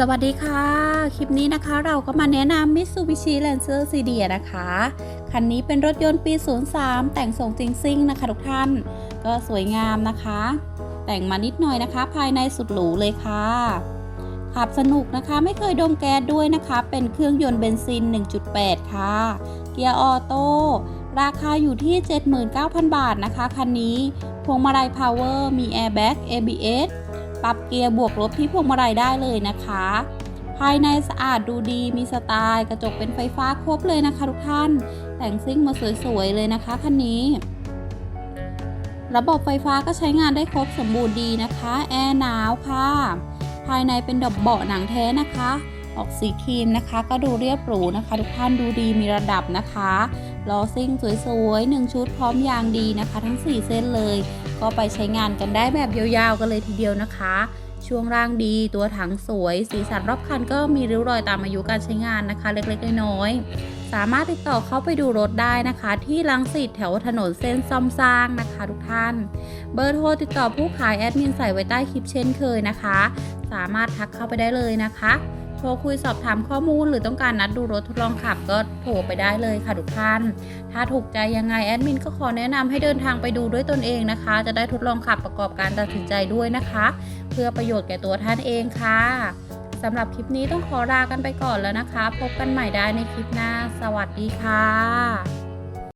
สวัสดีค่ะ คลิปนี้นะคะเราก็มาแนะนำ Mitsubishi Lancer c d นะคะ คันนี้เป็นรถยนต์ปี 03 แต่งทรงจริงซิ่งนะคะทุกท่าน ก็สวยงามนะคะ แต่งมานิดหน่อยนะคะ ภายในสุดหรูเลยค่ะ ขับสนุกนะคะไม่เคยดมแก๊สด้วยนะคะ เป็นเครื่องยนต์เบนซิน 1.8 ค่ะ เกียร์ออโต้ราคาอยู่ที่ 79,000 บาทนะคะ คันนี้พวงมาลัยพาวเวอร์มีแอร์แบ็ก ABS ปรับเกียร์บวกลบที่พวงมาลัยได้เลยนะคะ ภายในสะอาดดูดีมีสไตล์กระจกเป็นไฟฟ้าครบเลยนะคะทุกท่าน แต่งซิ่งมาสวยๆเลยนะคะคันนี้ ระบบไฟฟ้าก็ใช้งานได้ครบสมบูรณ์ดีนะคะ แอร์หนาวค่ะ ภายในเป็นดอกเบาะหนังแท้นะคะออกสีครีมนะคะ ก็ดูเรียบหรูนะคะ ทุกท่านดูดีมีระดับนะคะล้อซิ่งสวยๆ 1 ชุดพร้อมยางดีนะคะ ทั้ง 4 เส้นเลย ก็ไปใช้งานกันได้แบบยาวๆกันเลยทีเดียวนะคะ ช่วงล่างดีตัวถังสวย สีสันรอบคันก็มีริ้วรอยตามอายุการใช้งานนะคะ เล็กๆน้อยๆสามารถติดต่อเข้าไปดูรถได้นะคะ ที่ลังสิตแถวถนนเส้นซ่อมสร้างนะคะ ทุกท่าน เบอร์โทรติดต่อผู้ขายแอดมินใส่ไว้ใต้คลิปเช่นเคยนะคะ สามารถทักเข้าไปได้เลยนะคะ ทรคุยสอบถามข้อมูล หรือต้องการนัดดูรถทดลองขับก็โทรไปได้เลยค่ะทุกท่าน ถ้าถูกใจยังไงแอดมินก็ขอแนะนำให้เดินทางไปดูด้วยตนเองนะคะ จะได้ทดลองขับประกอบการตัดสินใจด้วยนะคะ เพื่อประโยชน์แก่ตัวท่านเองค่ะสำหรับคลิปนี้ต้องขอลากันไปก่อนแล้วนะคะ พบกันใหม่ได้ในคลิปหน้า สวัสดีค่ะ